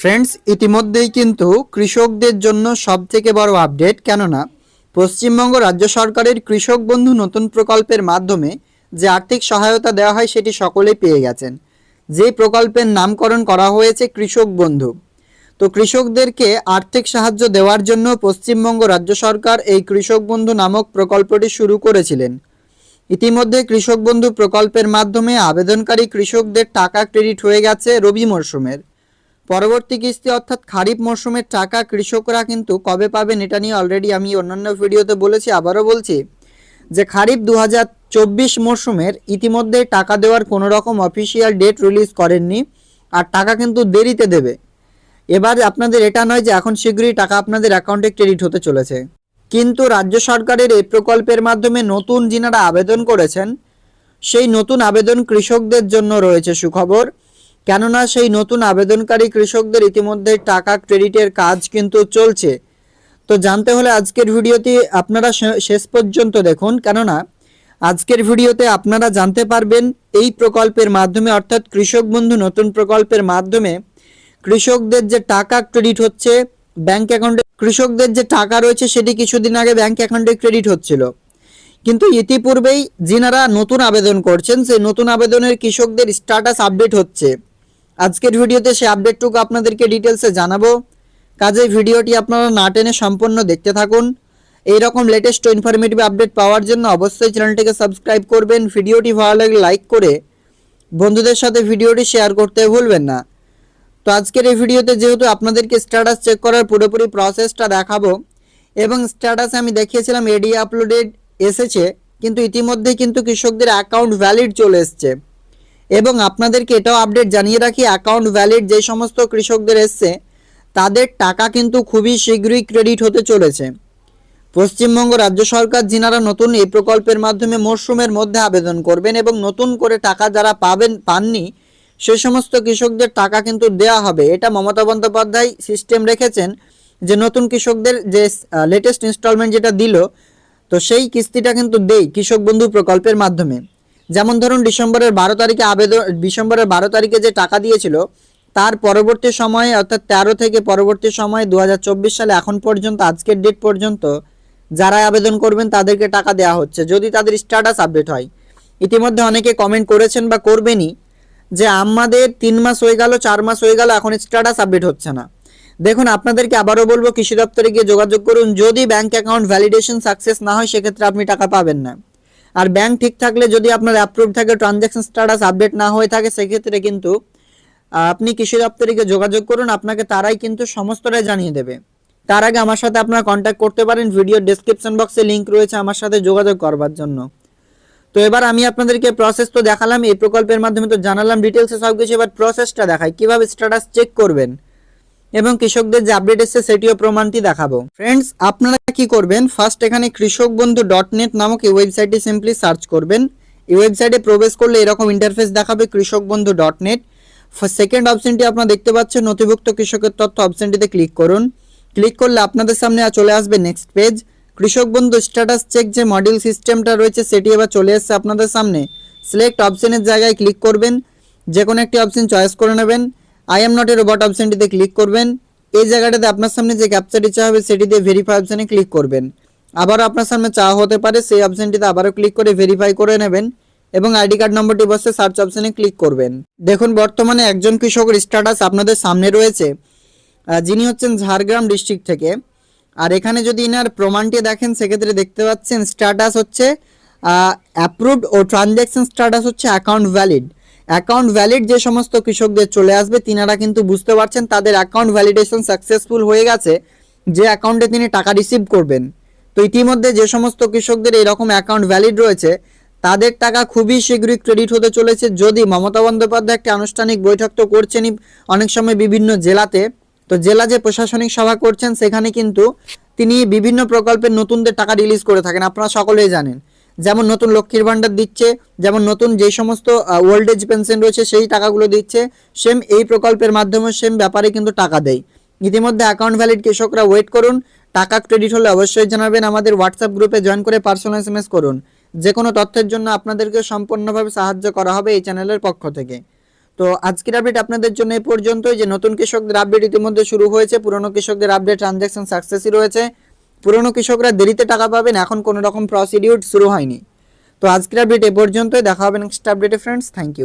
Friends ইতিমধ্যেই কিন্তু কৃষকদের জন্য সবথেকে বড় আপডেট কেননা, পশ্চিমবঙ্গ রাজ্য সরকারের কৃষক বন্ধু নতুন প্রকল্পের মাধ্যমে যে আর্থিক সহায়তা দেওয়া হয় সেটি সকলেই পেয়ে গেছেন। যে প্রকল্পের নামকরণ করা হয়েছে কৃষক বন্ধু। তো কৃষকদেরকে আর্থিক সাহায্য দেওয়ার জন্য পশ্চিমবঙ্গ রাজ্য সরকার এই কৃষক বন্ধু নামক প্রকল্পটি শুরু করেছিলেন। ইতিমধ্যে কৃষক বন্ধু প্রকল্পের মাধ্যমে আবেদনকারী কৃষকদের টাকা ক্রেডিট হয়ে গেছে রবি মরশুমের। পরবর্তী কিস্তি অর্থাৎ খারিফ মরশুমের টাকা কৃষকরা কিন্তু কবে পাবেন এটা নিয়ে অলরেডি আমি অন্যান্য ভিডিওতে বলেছি, আবারও বলছি যে খারিফ দু চব্বিশ মরশুমের ইতিমধ্যে টাকা দেওয়ার কোনো রকম অফিসিয়াল ডেট রিলিজ করেননি আর টাকা কিন্তু দেরিতে দেবে। এবার আপনাদের এটা নয় যে এখন শীঘ্রই টাকা আপনাদের অ্যাকাউন্টে ক্রেডিট হতে চলেছে। কিন্তু রাজ্য সরকারের এই প্রকল্পের মাধ্যমে নতুন যিনারা আবেদন করেছেন, সেই নতুন আবেদন কৃষকদের জন্য রয়েছে সুখবর। কেননা সেই নতুন আবেদনকারী কৃষকদের ইতিমধ্যে টাকা ক্রেডিটের কাজ কিন্তু চলছে। তো জানতে হলে আজকের ভিডিওটি আপনারা শেষ পর্যন্ত দেখুন। কেননা আজকের ভিডিওতে আপনারা জানতে পারবেন এই প্রকল্পের মাধ্যমে, অর্থাৎ কৃষক বন্ধু নতুন প্রকল্পের মাধ্যমে কৃষকদের যে টাকা ক্রেডিট হচ্ছে, ব্যাংক অ্যাকাউন্টে কৃষকদের যে টাকা রয়েছে, সেটি কিছুদিন আগে ব্যাংক অ্যাকাউন্টে ক্রেডিট হচ্ছিল। কিন্তু ইতিপূর্বেই যিনারা নতুন আবেদন করছেন, সেই নতুন আবেদনের কৃষকদের স্ট্যাটাস আপডেট হচ্ছে। আজকের ভিডিওতে সেই আপডেটটুকু আপনাদেরকে ডিটেলসে জানাব। কাজেই ভিডিওটি আপনারা না টেনে সম্পূর্ণ দেখতে থাকুন। এই রকম লেটেস্ট ইনফরমেটিভ আপডেট পাওয়ার জন্য অবশ্যই চ্যানেলটিকে সাবস্ক্রাইব করবেন। ভিডিওটি ভালো লাগলে লাইক করে বন্ধুদের সাথে ভিডিওটি শেয়ার করতে ভুলবেন না। তো আজকের এই ভিডিওতে যেহেতু আপনাদেরকে স্ট্যাটাস চেক করার পুরোপুরি প্রসেসটা দেখাবো এবং স্ট্যাটাসে আমি দেখিয়েছিলাম এডি আপলোডেড এসেছে, কিন্তু ইতিমধ্যে কিন্তু কৃষকদের অ্যাকাউন্ট ভ্যালিড চলে এসছে। এবং আপনাদেরকে এটাও আপডেট জানিয়ে রাখি অ্যাকাউন্ট ভ্যালিড যে সমস্ত কৃষকদের এসছে, তাদের টাকা কিন্তু খুবই শীঘ্রই ক্রেডিট হতে চলেছে। পশ্চিমবঙ্গ রাজ্য সরকার যিনারা নতুন এই প্রকল্পের মাধ্যমে মরশুমের মধ্যে আবেদন করবেন এবং নতুন করে টাকা যারা পাবেন, পাননি, সে সমস্ত কৃষকদের টাকা কিন্তু দেয়া হবে। এটা মমতা বন্দ্যোপাধ্যায় সিস্টেম রেখেছেন যে নতুন কৃষকদের যে লেটেস্ট ইনস্টলমেন্ট যেটা দিল, তো সেই কিস্তিটা কিন্তু দেই কৃষক বন্ধু প্রকল্পের মাধ্যমে। যেমন ধরুন ডিসেম্বরের বারো তারিখে আবেদন, ডিসেম্বরের বারো তারিখে যে টাকা দিয়েছিল, তার পরবর্তী সময়ে, অর্থাৎ তেরো থেকে পরবর্তী সময়ে দু হাজার চব্বিশ সালে এখন পর্যন্ত, আজকের ডেট পর্যন্ত যারা আবেদন করবেন, তাদেরকে টাকা দেওয়া হচ্ছে, যদি তাদের স্ট্যাটাস আপডেট হয়। ইতিমধ্যে অনেকে কমেন্ট করেছেন বা করবেনই যে আমাদের তিন মাস হয়ে গেল, চার মাস হয়ে গেল, এখন স্ট্যাটাস আপডেট হচ্ছে না। দেখুন, আপনাদেরকে আবারও বলব, কৃষি দপ্তরে গিয়ে যোগাযোগ করুন। যদি ব্যাংক অ্যাকাউন্ট ভ্যালিডেশন সাকসেস না হয়, সেক্ষেত্রে আপনি টাকা পাবেন না। আর ব্যাংক ঠিক থাকলে যদি আপনার অ্যাপ্রুভ থাকে ট্রানজ্যাকশন স্ট্যাটাস আপডেট না হয়ে থাকে, সেক্ষেত্রে কিন্তু আপনি কৃষি দপ্তরে গিয়ে যোগাযোগ করুন, আপনাকে তারাই কিন্তু সমস্তটাই জানিয়ে দেবে। তার আগে আমার সাথে আপনারা কন্ট্যাক্ট করতে পারেন ভিডিও ডেসক্রিপশন বক্সে লিংক রয়েছে আমার সাথে যোগাযোগ করবার জন্য। তো এবার আমি আপনাদেরকে প্রসেস তো দেখালাম, এই প্রকল্পের মাধ্যমে তো জানালাম ডিটেলসে সব কিছু এবার প্রসেসটা দেখাই, কীভাবে স্ট্যাটাস চেক করবেন। এবং কৃষকদের যে আপডেট এসছে সেটিও প্রমাণটি দেখাবো। ফ্রেন্ডস আপনারা কি করবেন? ফার্স্ট এখানে কৃষক বন্ধু ডট নেট নামক এই ওয়েবসাইটটি সিম্পলি সার্চ করবেন। এই ওয়েবসাইটে প্রবেশ করলে এরকম ইন্টারফেস দেখাবে কৃষক বন্ধু ডট নেট সেকেন্ড অপশনটি আপনারা দেখতে পাচ্ছেন, নথিভুক্ত কৃষকের তথ্য অপশনটিতে ক্লিক করুন। ক্লিক করলে আপনাদের সামনে চলে আসবে নেক্সট পেজ কৃষক বন্ধু স্ট্যাটাস চেক যে মডিউল সিস্টেমটা রয়েছে, সেটি এবার চলে এসেছে আপনাদের সামনে। সিলেক্ট অপশনের জায়গায় ক্লিক করবেন। যে কোনো একটি অপশন চয়েস করে নেবেন। I am not a robot অপশনটিতে ক্লিক করবেন। এই জায়গাটাতে আপনার সামনে যে ক্যাপচারটি চাওয়া হবে, সেটি দিয়ে ভেরিফাই অপশনে ক্লিক করবেন। আবারও আপনার সামনে চাওয়া হতে পারে, সেই অপশনটিতে আবারও ক্লিক করে ভেরিফাই করে নেবেন এবং আইডি কার্ড নম্বরটি বসে সার্চ অপশনে ক্লিক করবেন। দেখুন, বর্তমানে একজন কৃষকের স্ট্যাটাস আপনাদের সামনে রয়েছে। যিনি হচ্ছেন ঝাড়গ্রাম ডিস্ট্রিক্ট থেকে। আর এখানে যদি ইনার প্রমাণটি দেখেন, সেক্ষেত্রে দেখতে পাচ্ছেন স্ট্যাটাস হচ্ছে অ্যাপ্রুভড ও ট্রানজ্যাকশন স্ট্যাটাস হচ্ছে অ্যাকাউন্ট ভ্যালিড অ্যাকাউন্ট ভ্যালিড যে সমস্ত কৃষকদের চলে আসবে, তিনারা কিন্তু বুঝতে পারছেন তাদের অ্যাকাউন্ট ভ্যালিডেশন সাকসেসফুল হয়ে গেছে, যে অ্যাকাউন্টে তিনি টাকা রিসিভ করবেন। তো ইতিমধ্যে যে সমস্ত কৃষকদের এরকম অ্যাকাউন্ট ভ্যালিড রয়েছে, তাদের টাকা খুবই শীঘ্রই ক্রেডিট হতে চলেছে। যদি মমতা বন্দ্যোপাধ্যায় একটা আনুষ্ঠানিক বৈঠক তো করছেনই অনেক সময় বিভিন্ন জেলাতে, তো জেলা যে প্রশাসনিক সভা করছেন, সেখানে কিন্তু তিনি বিভিন্ন প্রকল্পের নতুনদের টাকা রিলিজ করে থাকেন। আপনারা সকলেই জানেন। যেমন নতুন লক্ষ্মীর ভাণ্ডার দিচ্ছে, যেমন নতুন যে সমস্ত ওল্ড এজ পেনশন রয়েছে সেই টাকাগুলো দিচ্ছে, সেম এই প্রকল্পের মাধ্যমে সেম ব্যাপারে কিন্তু টাকা দেয়। ইতিমধ্যে অ্যাকাউন্ট ভ্যালিড কৃষকরা ওয়েট করুন, টাকা ক্রেডিট হলে অবশ্যই জানাবেন আমাদের হোয়াটসঅ্যাপ গ্রুপে জয়েন করে পার্সোনাল এস করুন। যে কোনো তথ্যের জন্য আপনাদেরকে সম্পূর্ণভাবে সাহায্য করা হবে এই চ্যানেলের পক্ষ থেকে। তো আজকের আপডেট আপনাদের জন্য এই পর্যন্তই, যে নতুন কৃষকদের আপডেট ইতিমধ্যে শুরু হয়েছে, পুরনো কৃষকদের আপডেট ট্রানজ্যাকশন সাকসেসই রয়েছে। পুরনো কৃষকরা দেরিতে টাকা পাবেন, এখন কোনো রকম প্রসিডিউর শুরু হয়নি। তো আজকের আপডেট এ পর্যন্তই, দেখা হবে নেক্সট আপডেটে ফ্রেন্ডস থ্যাংক ইউ